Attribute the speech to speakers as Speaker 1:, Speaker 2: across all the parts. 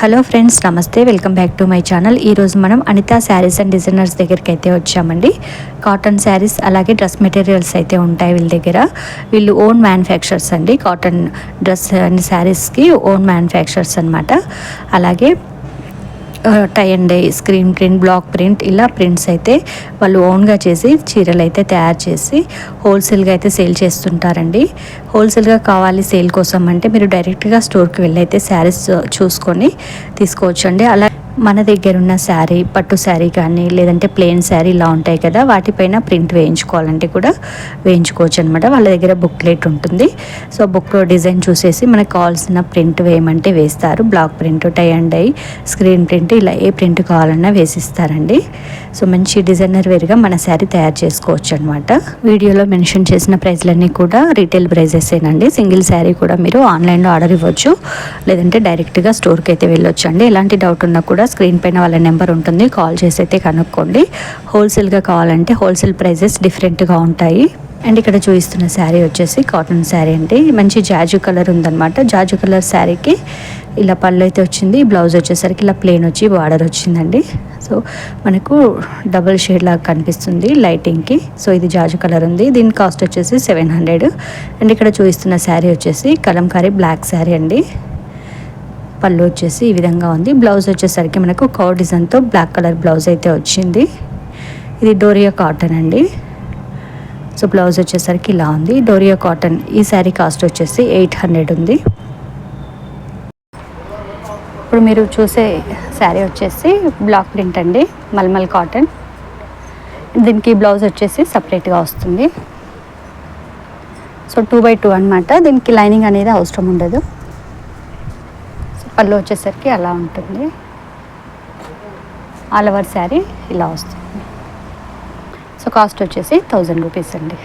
Speaker 1: Hello friends నమస్తే. Welcome back to my channel ఈరోజు మనం అనిత శారీస్ అండ్ డిజైనర్స్ దగ్గరికి అయితే వచ్చామండి. కాటన్ శారీస్ అలాగే డ్రెస్ మెటీరియల్స్ అయితే ఉంటాయి వీళ్ళ దగ్గర. వీళ్ళు ఓన్ మ్యానుఫ్యాక్చర్స్ అండి. కాటన్ డ్రెస్ అండ్ శారీస్కి ఓన్ మ్యానుఫ్యాక్చర్స్ అనమాట అలాగే tie and dye screen print block print ఇలా ప్రింట్స్ అయితే వాళ్ళు ఓన్గా చేసి చీరలు అయితే తయారు చేసి హోల్సేల్గా అయితే సేల్ చేస్తుంటారండి. హోల్సేల్గా కావాలి సేల్ కోసం అంటే మీరు డైరెక్ట్గా స్టోర్కి వెళ్ళి అయితే శారీస్ చూసుకొని తీసుకోవచ్చండి. అలా మన దగ్గర ఉన్న శారీ పట్టు శారీ కానీ లేదంటే ప్లెయిన్ శారీ ఇలా ఉంటాయి కదా వాటిపైన ప్రింట్ వేయించుకోవాలంటే కూడా వేయించుకోవచ్చు అనమాట వాళ్ళ దగ్గర బుక్లెట్ ఉంటుంది. సో బుక్లో డిజైన్ చూసేసి మనకు కావాల్సిన ప్రింట్ వేయమంటే వేస్తారు. Block print tie and dye screen print ఇలా ఏ ప్రింట్ కావాలన్నా వేసిస్తారండి. సో మంచి డిజైనర్ వేరుగా మన శారీ తయారు చేసుకోవచ్చు అనమాట వీడియోలో మెన్షన్ చేసిన ప్రైస్లన్నీ కూడా రీటైల్ ప్రైజెసేనండి. సింగిల్ శారీ కూడా మీరు ఆన్లైన్లో ఆర్డర్ ఇవ్వచ్చు. లేదంటే డైరెక్ట్గా స్టోర్కి అయితే వెళ్ళొచ్చు అండి ఎలాంటి డౌట్ ఉన్నా కూడా స్క్రీన్ పైన వాళ్ళ నెంబర్ ఉంటుంది. కాల్ చేసి అయితే కనుక్కోండి. హోల్సేల్గా కావాలంటే హోల్సేల్ ప్రైజెస్ డిఫరెంట్గా ఉంటాయి. అండ్ ఇక్కడ చూపిస్తున్న శారీ వచ్చేసి కాటన్ శారీ అండి. మంచి జాజు కలర్ ఉందన్నమాట. జాజు కలర్ శారీకి ఇలా పళ్ళు అయితే వచ్చింది. బ్లౌజ్ వచ్చేసరికి ఇలా ప్లెయిన్ వచ్చి బార్డర్ వచ్చిందండి. సో మనకు డబుల్ షేడ్ లాగా కనిపిస్తుంది లైటింగ్కి. సో ఇది జాజు కలర్ ఉంది. దీని కాస్ట్ వచ్చేసి సెవెన్ హండ్రెడ్. అండ్ ఇక్కడ చూపిస్తున్న శారీ వచ్చేసి కలంకారీ బ్లాక్ శారీ అండి. పళ్ళు వచ్చేసి ఈ విధంగా ఉంది. బ్లౌజ్ వచ్చేసరికి మనకు కౌ డిజైన్తో బ్లాక్ కలర్ బ్లౌజ్ అయితే వచ్చింది. ఇది డోరియా కాటన్ అండి. సో బ్లౌజ్ వచ్చేసరికి ఇలా ఉంది. డోరియా కాటన్ ఈ శారీ కాస్ట్ వచ్చేసి ఎయిట్ హండ్రెడ్ ఉంది. ఇప్పుడు మీరు చూసే శారీ వచ్చేసి బ్లాక్ ప్రింట్ అండి. మల్మల్ కాటన్ దీనికి బ్లౌజ్ వచ్చేసి సపరేట్గా వస్తుంది. సో టూ బై టూ అనమాట దీనికి లైనింగ్ అనేది అవసరం ఉండదు. పళ్ళు వచ్చేసరికి అలా ఉంటుంది. ఆల్ ఓవర్ శారీ ఇలా వస్తుంది. సో కాస్ట్ వచ్చేసి థౌజండ్ రూపీస్ అండి.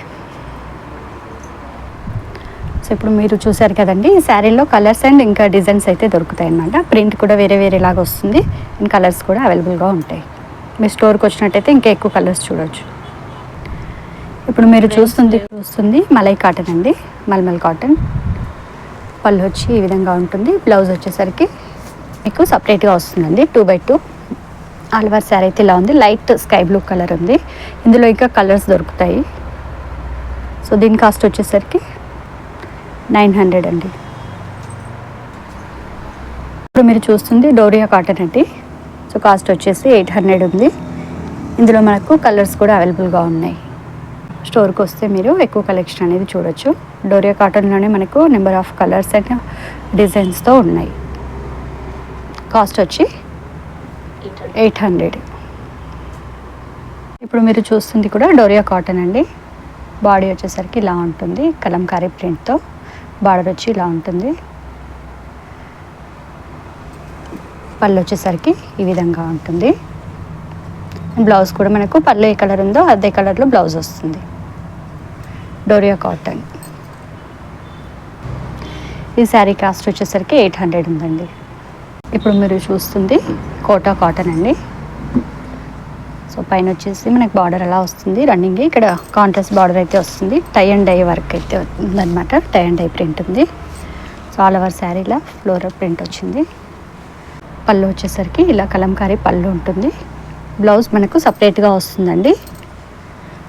Speaker 1: సో ఇప్పుడు మీరు చూసారు కదండి ఈ శారీలో కలర్స్ అండ్ ఇంకా డిజైన్స్ అయితే దొరుకుతాయి అన్నమాట. ప్రింట్ కూడా వేరే వేరే లాగా వస్తుంది. అండ్ కలర్స్ కూడా అవైలబుల్గా ఉంటాయి. మీ స్టోర్కి వచ్చినట్టయితే ఇంకా ఎక్కువ కలర్స్ చూడవచ్చు ఇప్పుడు మీరు చూస్తుంది చూస్తుంది మలై కాటన్ అండి. మల్మల్ కాటన్. పళ్ళు వచ్చి ఈ విధంగా ఉంటుంది. బ్లౌజ్ వచ్చేసరికి మీకు సపరేట్గా వస్తుందండి. Two by two Alvar sari అయితే ఇలా ఉంది. లైట్ స్కై బ్లూ కలర్ ఉంది. ఇందులో ఇంకా కలర్స్ దొరుకుతాయి. సో దీని కాస్ట్ వచ్చేసరికి నైన్ హండ్రెడ్ అండి. ఇప్పుడు మీరు చూస్తుంది డోరియా కాటన్ అండి. సో కాస్ట్ వచ్చేసి ఎయిట్ హండ్రెడ్ ఉంది. ఇందులో మనకు కలర్స్ కూడా అవైలబుల్గా ఉన్నాయి. స్టోర్కి వస్తే మీరు ఎక్కువ కలెక్షన్ అనేది చూడొచ్చు. డోరియా కాటన్లోనే మనకు నెంబర్ ఆఫ్ కలర్స్ అండ్ డిజైన్స్తో ఉన్నాయి. కాస్ట్ వచ్చి ఎయిట్ హండ్రెడ్. ఇప్పుడు మీరు చూస్తుంది కూడా డోరియా కాటన్ అండి. బాడీ వచ్చేసరికి ఇలా ఉంటుంది. కలంకారీ ప్రింట్తో బార్డర్ వచ్చి ఇలా ఉంటుంది. పళ్ళు వచ్చేసరికి ఈ విధంగా ఉంటుంది. బ్లౌజ్ కూడా మనకు పళ్ళు ఏ కలర్ ఉందో అదే కలర్లో బ్లౌజ్ వస్తుంది. డోరియా కాటన్. ఈ శారీ కాస్ట్ వచ్చేసరికి ఎయిట్ హండ్రెడ్ ఉందండి. ఇప్పుడు మీరు చూస్తుంది కోటా కాటన్ అండి. సో పైన వచ్చేసి మనకి బార్డర్ అలా వస్తుంది? రన్నింగ్ ఇక్కడ కాంట్రాస్ట్ బార్డర్ అయితే వస్తుంది. టై అండ్ డై వర్క్ అయితే ఉందన్నమాట. టై అండ్ డై ప్రింట్ ఉంది. సో ఆల్ ఓవర్ శారీలా ఫ్లోరల్ ప్రింట్ వచ్చింది. పళ్ళు వచ్చేసరికి ఇలా కలంకారీ పళ్ళు ఉంటుంది. బ్లౌజ్ మనకు సపరేట్గా వస్తుందండి.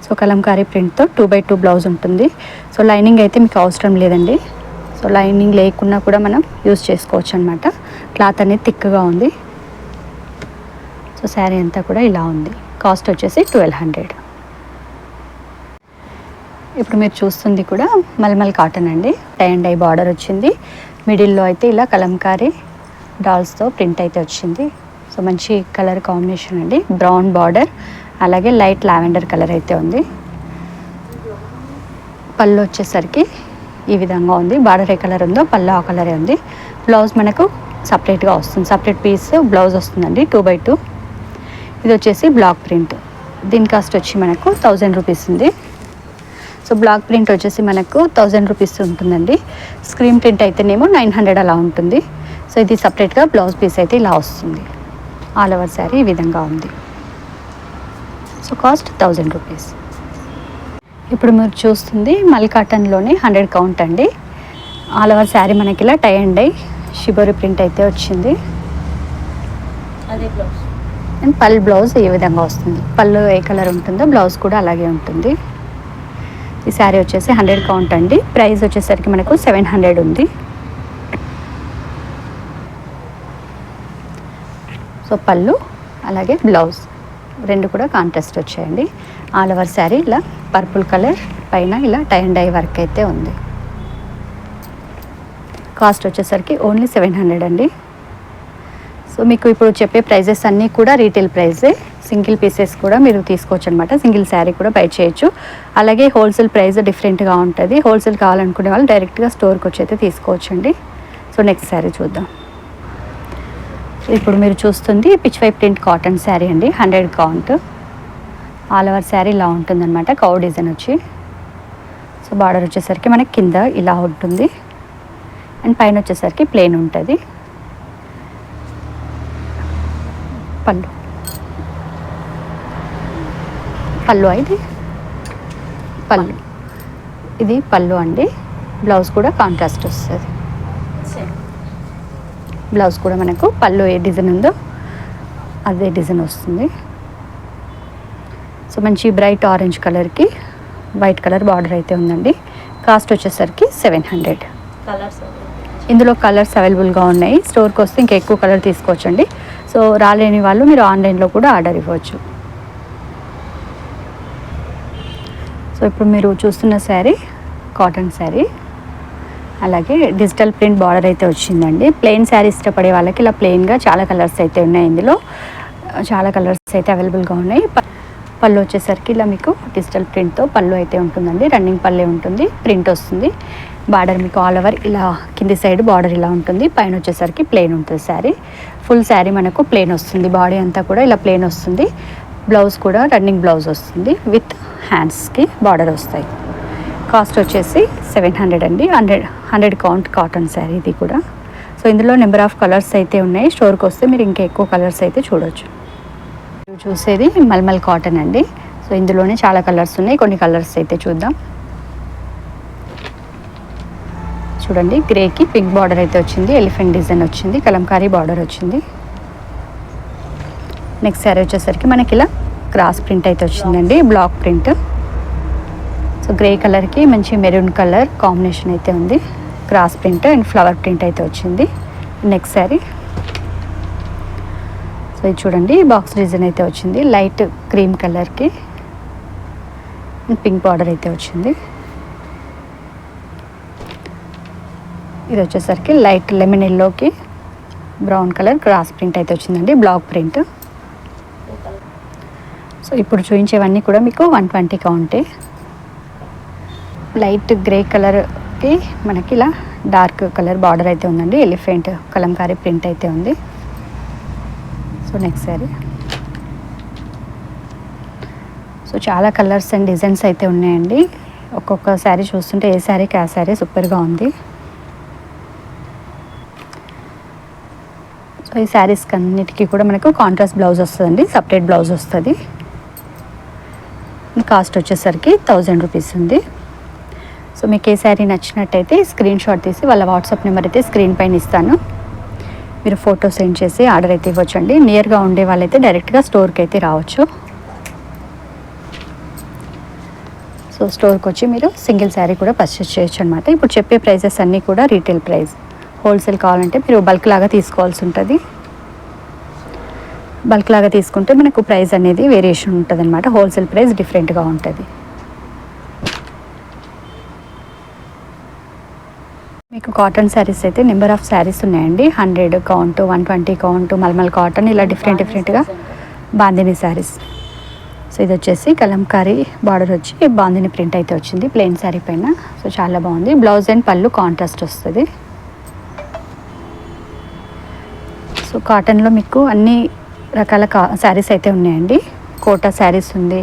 Speaker 1: సో కలంకారీ ప్రింట్తో టూ బై టూ బ్లౌజ్ ఉంటుంది. సో లైనింగ్ అయితే మీకు అవసరం లేదండి. సో లైనింగ్ లేకున్నా కూడా మనం యూస్ చేసుకోవచ్చు అనమాట క్లాత్ అనేది థిక్గా ఉంది. సో శారీ అంతా కూడా ఇలా ఉంది. కాస్ట్ వచ్చేసి ట్వెల్వ్ హండ్రెడ్. ఇప్పుడు మీరు చూస్తుంది కూడా మల్మల్ కాటన్ అండి. టై అండ్ డై బార్డర్ వచ్చింది. మిడిల్లో అయితే ఇలా కలంకారీ డాల్స్తో ప్రింట్ అయితే వచ్చింది. సో మంచి కలర్ కాంబినేషన్ అండి. బ్రౌన్ బార్డర్ అలాగే లైట్ లావెండర్ కలర్ అయితే ఉంది. పళ్ళు వచ్చేసరికి ఈ విధంగా ఉంది. బార్డర్ ఏ కలర్ ఉందో పళ్ళు ఆ కలరే ఉంది. బ్లౌజ్ మనకు సపరేట్గా వస్తుంది. సపరేట్ పీస్ బ్లౌజ్ వస్తుందండి. టూ బై టూ ఇది వచ్చేసి బ్లాక్ ప్రింట్ దీని కాస్ట్ వచ్చి మనకు థౌజండ్ రూపీస్ ఉంది. సో బ్లాక్ ప్రింట్ వచ్చేసి మనకు థౌజండ్ రూపీస్ ఉంటుందండి. స్క్రీన్ ప్రింట్ అయితేనేమో నైన్ హండ్రెడ్ అలా ఉంటుంది. సో ఇది సపరేట్గా బ్లౌజ్ పీస్ అయితే ఇలా వస్తుంది. ఆల్ ఓవర్ శారీ ఈ విధంగా ఉంది. సో కాస్ట్ థౌజండ్ రూపీస్ ఇప్పుడు మీరు చూస్తుంది మల్ కాటన్లోనే హండ్రెడ్ కౌంట్ అండి. ఆల్ ఓవర్ శారీ మనకి ఇలా tie and dye shibori print అయితే వచ్చింది. అండ్ పల్ బ్లౌజ్ ఈ విధంగా వస్తుంది. పళ్ళు ఏ కలర్ ఉంటుందో బ్లౌజ్ కూడా అలాగే ఉంటుంది. ఈ శారీ వచ్చేసి హండ్రెడ్ కౌంట్ అండి. ప్రైస్ వచ్చేసరికి మనకు సెవెన్ హండ్రెడ్ ఉంది. సో పళ్ళు అలాగే బ్లౌజ్ రెండు కూడా కాంట్రాస్ట్ వచ్చాయండి. ఆల్ ఓవర్ శారీ ఇలా పర్పుల్ కలర్ పైన ఇలా టై అండ్ డై వర్క్ అయితే ఉంది. కాస్ట్ వచ్చేసరికి ఓన్లీ సెవెన్ హండ్రెడ్ అండి. సో మీకు ఇప్పుడు చెప్పే ప్రైజెస్ అన్నీ కూడా రీటైల్ ప్రైజే. సింగిల్ పీసెస్ కూడా మీరు తీసుకోవచ్చు అనమాట సింగిల్ శారీ కూడా బై చేయొచ్చు. అలాగే హోల్సేల్ ప్రైస్ డిఫరెంట్గా ఉంటుంది. హోల్సేల్ కావాలనుకునే వాళ్ళు డైరెక్ట్గా స్టోర్కి వచ్చి అయితే తీసుకోవచ్చండి. సో నెక్స్ట్ శారీ చూద్దాం. ఇప్పుడు మీరు చూస్తుంది pitch why print cotton sari అండి. Hundred count. All over sari ఇలా ఉంటుందన్నమాట కౌ డిజైన్ వచ్చి. సో బార్డర్ వచ్చేసరికి మనకి కింద ఇలా ఉంటుంది. అండ్ పైన వచ్చేసరికి ప్లెయిన్ ఉంటుంది. పళ్ళు. పళ్ళు ఇది? పళ్ళు. ఇది పళ్ళు అండి. బ్లౌజ్ కూడా కాంట్రాస్ట్ వస్తుంది. బ్లౌజ్ కూడా మనకు పళ్ళు ఏ డిజైన్ ఉందో అదే డిజైన్ వస్తుంది. సో మంచి బ్రైట్ ఆరెంజ్ కలర్కి వైట్ కలర్ బార్డర్ అయితే ఉందండి. కాస్ట్ వచ్చేసరికి సెవెన్ హండ్రెడ్
Speaker 2: కలర్స్
Speaker 1: ఇందులో కలర్స్ అవైలబుల్గా ఉన్నాయి. స్టోర్కి వస్తే ఇంకా ఎక్కువ కలర్ తీసుకోవచ్చండి. సో రాలేని వాళ్ళు మీరు ఆన్లైన్లో కూడా ఆర్డర్ ఇవ్వచ్చు. సో ఇప్పుడు మీరు చూస్తున్న శారీ కాటన్ శారీ అలాగే డిజిటల్ ప్రింట్ బార్డర్ అయితే వచ్చిందండి. ప్లెయిన్ శారీ ఇష్టపడే వాళ్ళకి ఇలా ప్లెయిన్గా చాలా కలర్స్ అయితే ఉన్నాయి ఇందులో. చాలా కలర్స్ అయితే అవైలబుల్గా ఉన్నాయి. పళ్ళు వచ్చేసరికి ఇలా మీకు డిజిటల్ ప్రింట్తో పళ్ళు అయితే ఉంటుందండి. రన్నింగ్ పళ్ళే ఉంటుంది. ప్రింట్ వస్తుంది. బార్డర్ మీకు ఆల్ ఓవర్ ఇలా కింది సైడ్ బార్డర్ ఇలా ఉంటుంది. పైన వచ్చేసరికి ప్లెయిన్ ఉంటుంది శారీ. ఫుల్ శారీ మనకు ప్లెయిన్ వస్తుంది. బాడీ అంతా కూడా ఇలా ప్లెయిన్ వస్తుంది. బ్లౌజ్ కూడా రన్నింగ్ బ్లౌజ్ వస్తుంది. విత్ హ్యాండ్స్కి బార్డర్ వస్తాయి. కాస్ట్ వచ్చేసి సెవెన్ హండ్రెడ్ అండి. Hundred hundred count cotton sari ఇది కూడా. సో ఇందులో నెంబర్ ఆఫ్ కలర్స్ అయితే ఉన్నాయి. స్టోర్కి వస్తే మీరు ఇంకా ఎక్కువ కలర్స్ అయితే చూడొచ్చు. చూసేది మల్మల్ కాటన్ అండి. సో ఇందులోనే చాలా కలర్స్ ఉన్నాయి. కొన్ని కలర్స్ అయితే చూద్దాం. చూడండి గ్రేకి పింక్ బార్డర్ అయితే వచ్చింది. ఎలిఫెంట్ డిజైన్ వచ్చింది. కలంకారీ బార్డర్ వచ్చింది. నెక్స్ట్ శారీ వచ్చేసరికి మనకి ఇలా క్రాస్ ప్రింట్ అయితే వచ్చిందండి. Black print. సో గ్రే కలర్కి మంచి మెరూన్ కలర్ కాంబినేషన్ అయితే ఉంది. Cross print and flower print అయితే వచ్చింది. నెక్స్ట్ శారీ ఇది చూడండి బాక్స్ డిజైన్ అయితే వచ్చింది. లైట్ క్రీమ్ కలర్కి పింక్ బార్డర్ అయితే వచ్చింది. ఇది వచ్చేసరికి లైట్ లెమన్ ఎల్లోకి బ్రౌన్ కలర్ క్రాస్ ప్రింట్ అయితే వచ్చిందండి బ్లాక్ ప్రింట్ సో ఇప్పుడు చూపించేవన్నీ కూడా మీకు వన్ ట్వంటీగా ఉంటాయి లైట్ గ్రే కలర్కి మనకి ఇలా డార్క్ కలర్ బార్డర్ అయితే ఉందండి ఎలిఫెంట్ కలంకారీ ప్రింట్ అయితే ఉంది. సో నెక్స్ట్ శారీ సో చాలా కలర్స్ అండ్ డిజైన్స్ అయితే ఉన్నాయండి ఒక్కొక్క శారీ చూస్తుంటే ఏ శారీకి ఆ శారీ సూపర్గా ఉంది సో ఈ శారీస్కి అన్నిటికీ కూడా మనకు కాంట్రాస్ట్ బ్లౌజ్ వస్తుందండి సపరేట్ బ్లౌజ్ వస్తుంది కాస్ట్ వచ్చేసరికి థౌజండ్ రూపీస్ ఉంది సో మీకు ఏ శారీ నచ్చినట్టయితే స్క్రీన్ షాట్ తీసి వాళ్ళ వాట్సాప్ నెంబర్ అయితే స్క్రీన్ పైన ఇస్తాను. మీరు ఫోటో సెండ్ చేసి ఆర్డర్ అయితే ఇవ్వచ్చండి. నియర్గా ఉండే వాళ్ళైతే డైరెక్ట్గా స్టోర్కి అయితే రావచ్చు. సో స్టోర్కి వచ్చి మీరు సింగిల్ శారీ కూడా పర్చేస్ చేయొచ్చు అనమాట ఇప్పుడు చెప్పే ప్రైజెస్ అన్నీ కూడా రీటైల్ ప్రైస్ హోల్సేల్ కావాలంటే మీరు బల్క్ లాగా తీసుకోవాల్సి ఉంటుంది. బల్క్ లాగా తీసుకుంటే మనకు ప్రైస్ అనేది వేరియేషన్ ఉంటుంది అనమాట హోల్సేల్ ప్రైస్ డిఫరెంట్గా ఉంటుంది. మీకు కాటన్ శారీస్ అయితే నెంబర్ ఆఫ్ శారీస్ ఉన్నాయండి. Hundred count one twenty count malmal cotton ఇలా డిఫరెంట్ డిఫరెంట్గా బాందిని శారీస్ సో ఇది వచ్చేసి కలంకారీ బార్డర్ వచ్చి బాందిని ప్రింట్ అయితే వచ్చింది ప్లెయిన్ శారీ పైన. సో చాలా బాగుంది. బ్లౌజ్ అండ్ పళ్ళు కాంట్రాస్ట్ వస్తుంది. సో కాటన్లో మీకు అన్ని రకాల కా శారీస్ అయితే ఉన్నాయండి. కోటా శారీస్ ఉంది.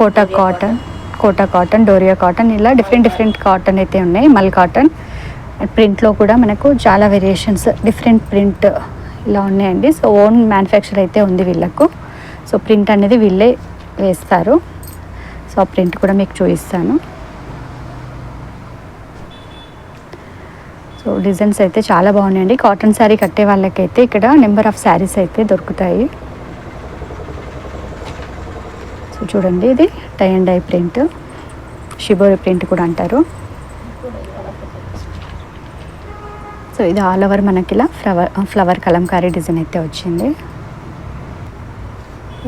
Speaker 1: Kota cotton Kota cotton doria cotton ఇలా డిఫరెంట్ డిఫరెంట్ కాటన్ అయితే ఉన్నాయి. మల్ కాటన్. ప్రింట్లో కూడా మనకు చాలా వేరియేషన్స్ డిఫరెంట్ ప్రింట్ ఇలా ఉన్నాయండి. సో ఓన్ మ్యానుఫ్యాక్చర్ అయితే ఉంది వీళ్ళకు. సో ప్రింట్ అనేది వీళ్ళే వేస్తారు. సో ఆ ప్రింట్ కూడా మీకు చూపిస్తాను. సో సో డిజైన్స్ అయితే చాలా బాగున్నాయండి. కాటన్ శారీ కట్టే వాళ్ళకైతే ఇక్కడ నెంబర్ ఆఫ్ శారీస్ అయితే దొరుకుతాయి. సో చూడండి ఇది tie and dye print. Shibori print కూడా అంటారు. సో ఇది ఆల్ ఓవర్ మనకి ఇలా ఫ్లవర్ ఫ్లవర్ కలంకారీ డిజైన్ అయితే వచ్చింది.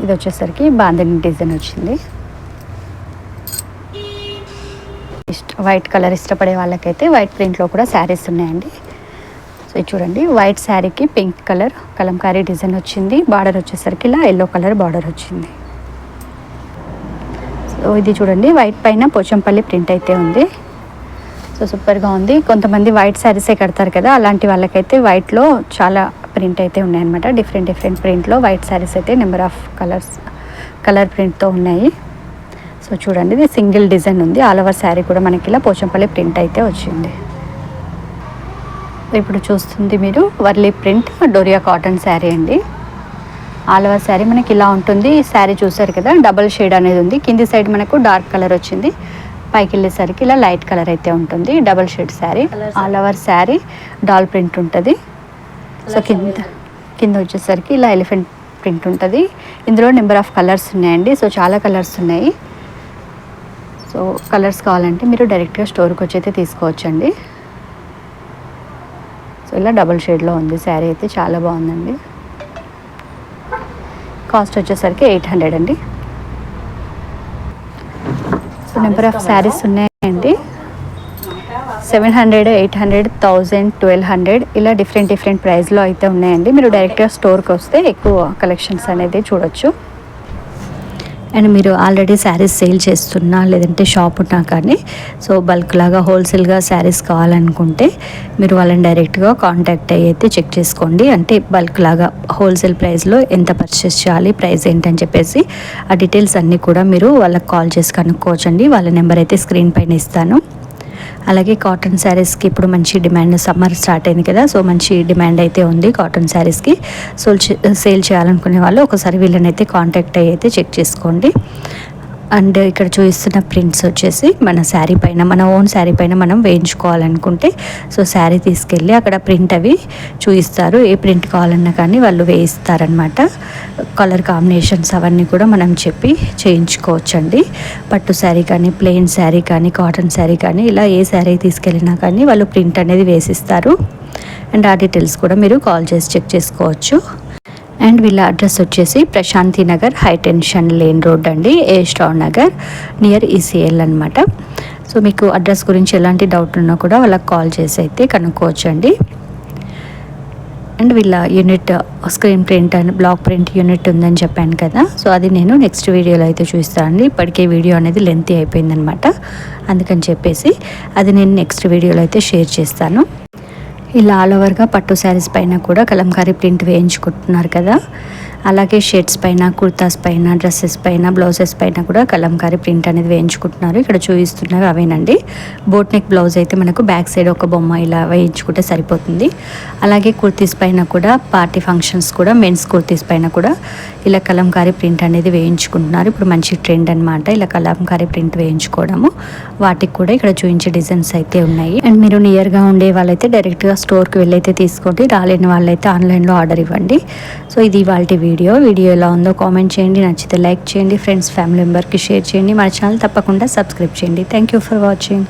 Speaker 1: ఇది వచ్చేసరికి బాందిని డిజైన్ వచ్చింది. ఇష్ట వైట్ కలర్ ఇష్టపడే వాళ్ళకైతే వైట్ ప్రింట్లో కూడా శారీస్ ఉన్నాయండి. సో ఇది చూడండి వైట్ శారీకి పింక్ కలర్ కలంకారీ డిజైన్ వచ్చింది. బార్డర్ వచ్చేసరికి ఇలా ఎల్లో కలర్ బార్డర్ వచ్చింది. ఇది చూడండి వైట్ పైన పోచంపల్లి ప్రింట్ అయితే ఉంది. సో సూపర్గా ఉంది. కొంతమంది వైట్ శారీసే కడతారు కదా అలాంటి వాళ్ళకైతే వైట్లో చాలా ప్రింట్ అయితే ఉన్నాయన్నమాట. డిఫరెంట్ డిఫరెంట్ ప్రింట్లో వైట్ శారీస్ అయితే నెంబర్ ఆఫ్ కలర్స్ కలర్ ప్రింట్తో ఉన్నాయి. సో చూడండి ఇది సింగిల్ డిజైన్ ఉంది. ఆల్ ఓవర్ శారీ కూడా మనకి ఇలా పోచంపల్లి ప్రింట్ అయితే వచ్చింది. ఇప్పుడు చూస్తుంది మీరు వర్లీ ప్రింట్ డోరియా కాటన్ శారీ అండి. ఆల్ ఓవర్ శారీ మనకి ఇలా ఉంటుంది. ఈ శారీ చూసారు కదా డబల్ షేడ్ అనేది ఉంది. కింది సైడ్ మనకు డార్క్ కలర్ వచ్చింది. పైకి వెళ్ళేసరికి ఇలా లైట్ కలర్ అయితే ఉంటుంది. Double shade sari. All over sari doll print ఉంటుంది. సో కింద కింద వచ్చేసరికి ఇలా ఎలిఫెంట్ ప్రింట్ ఉంటుంది. ఇందులో నెంబర్ ఆఫ్ కలర్స్ ఉన్నాయండి. సో చాలా కలర్స్ ఉన్నాయి. సో కలర్స్ కావాలంటే మీరు డైరెక్ట్గా స్టోర్కి వచ్చి అయితే తీసుకోవచ్చండి. సో ఇలా డబుల్ షేడ్లో ఉంది. శారీ అయితే చాలా బాగుందండి. కాస్ట్ వచ్చేసరికి ఎయిట్ హండ్రెడ్ అండి. సో నెంబర్ ఆఫ్ శారీస్ ఉన్నాయండి. Seven hundred eight hundred thousand twelve hundred ఇలా డిఫరెంట్ డిఫరెంట్ ప్రైస్లో అయితే ఉన్నాయండి. మీరు డైరెక్ట్గా స్టోర్కి వస్తే ఎక్కువ కలెక్షన్స్ అనేది చూడొచ్చు. అండ్ మీరు ఆల్రెడీ శారీస్ సేల్ చేస్తున్నా లేదంటే షాప్ ఉన్నా కానీ సో బల్క్ లాగా హోల్సేల్గా శారీస్ కావాలనుకుంటే మీరు వాళ్ళని డైరెక్ట్గా కాంటాక్ట్ అయ్యి అయితే చెక్ చేసుకోండి. అంటే బల్క్ లాగా హోల్సేల్ ప్రైస్లో ఎంత పర్చేస్ చేయాలి ప్రైస్ ఏంటని చెప్పేసి ఆ డీటెయిల్స్ అన్నీ కూడా మీరు వాళ్ళకి కాల్ చేసి కనుక్కోవచ్చండి. వాళ్ళ నెంబర్ అయితే స్క్రీన్ పైన ఇస్తాను. అలాగే కాటన్ శారీస్కి ఇప్పుడు మంచి డిమాండ్ సమ్మర్ స్టార్ట్ అయింది కదా సో మంచి డిమాండ్ అయితే ఉంది కాటన్ శారీస్కి సో సేల్ చేయాలనుకునే వాళ్ళు ఒకసారి వీళ్ళని అయితే కాంటాక్ట్ అయ్యి అయితే చెక్ చేసుకోండి. అండ్ ఇక్కడ చూపిస్తున్న ప్రింట్స్ వచ్చేసి మన శారీ పైన మన ఓన్ శారీ పైన మనం వేయించుకోవాలనుకుంటే సో శారీ తీసుకెళ్ళి అక్కడ ప్రింట్ అవి చూపిస్తారు. ఏ ప్రింట్ కావాలన్నా కానీ వాళ్ళు వేయిస్తారనమాట కలర్ కాంబినేషన్స్ అవన్నీ కూడా మనం చెప్పి చేయించుకోవచ్చండి. పట్టు శారీ కానీ ప్లెయిన్ శారీ కానీ కాటన్ శారీ కానీ ఇలా ఏ శారీ తీసుకెళ్ళినా కానీ వాళ్ళు ప్రింట్ అనేది వేసిస్తారు. అండ్ ఆ డీటెయిల్స్ కూడా మీరు కాల్ చేసి చెక్ చేసుకోవచ్చు. అండ్ వీళ్ళ అడ్రస్ వచ్చేసి Prashanti Nagar high tension lane road అండి A star Nagar near ECIL అనమాట సో మీకు అడ్రస్ గురించి ఎలాంటి డౌట్ ఉన్నా కూడా వాళ్ళకి కాల్ చేసి అయితే కనుక్కోవచ్చండి. అండ్ వీళ్ళ unit screen print and block print unit ఉందని చెప్పాను కదా సో అది నేను నెక్స్ట్ వీడియోలో అయితే చూస్తానండి. ఇప్పటికే వీడియో అనేది లెంతీ అయిపోయిందనమాట అందుకని చెప్పేసి అది నేను నెక్స్ట్ వీడియోలో అయితే షేర్ చేస్తాను. ఇలా ఆల్ ఓవర్గా పట్టు శారీస్ పైన కూడా కలంకారీ ప్రింట్ వేయించుకుంటున్నారు కదా. అలాగే షర్ట్స్ పైన కుర్తాస్ పైన డ్రెస్సెస్ పైన బ్లౌజెస్ పైన కూడా కలంకారీ ప్రింట్ అనేది వేయించుకుంటున్నారు. ఇక్కడ చూపిస్తున్నవి అవేనండి. బోట్ నెక్ బ్లౌజ్ అయితే మనకు బ్యాక్ సైడ్ ఒక బొమ్మ ఇలా వేయించుకుంటే సరిపోతుంది. అలాగే కుర్తీస్ పైన కూడా పార్టీ ఫంక్షన్స్ కూడా మెన్స్ కుర్తీస్ పైన కూడా ఇలా కలంకారీ ప్రింట్ అనేది వేయించుకుంటున్నారు. ఇప్పుడు మంచి ట్రెండ్ అనమాట ఇలా కలంకారీ ప్రింట్ వేయించుకోవడము. వాటికి కూడా ఇక్కడ చూపించే డిజైన్స్ అయితే ఉన్నాయి. అండ్ మీరు నియర్గా ఉండే వాళ్ళైతే డైరెక్ట్గా స్టోర్కి వెళ్ళైతే తీసుకోండి. రాలేని వాళ్ళైతే ఆన్లైన్లో ఆర్డర్ ఇవ్వండి. సో ఇది వాళ్ళ వీడియో. వీడియో. ఎలా ఉందో కామెంట్ చేయండి. నచ్చితే లైక్ చేయండి. ఫ్రెండ్స్ ఫ్యామిలీ మెంబర్కి షేర్ చేయండి. మన ఛానల్ తప్పకుండా సబ్స్క్రైబ్ చేయండి. Thank you for watching.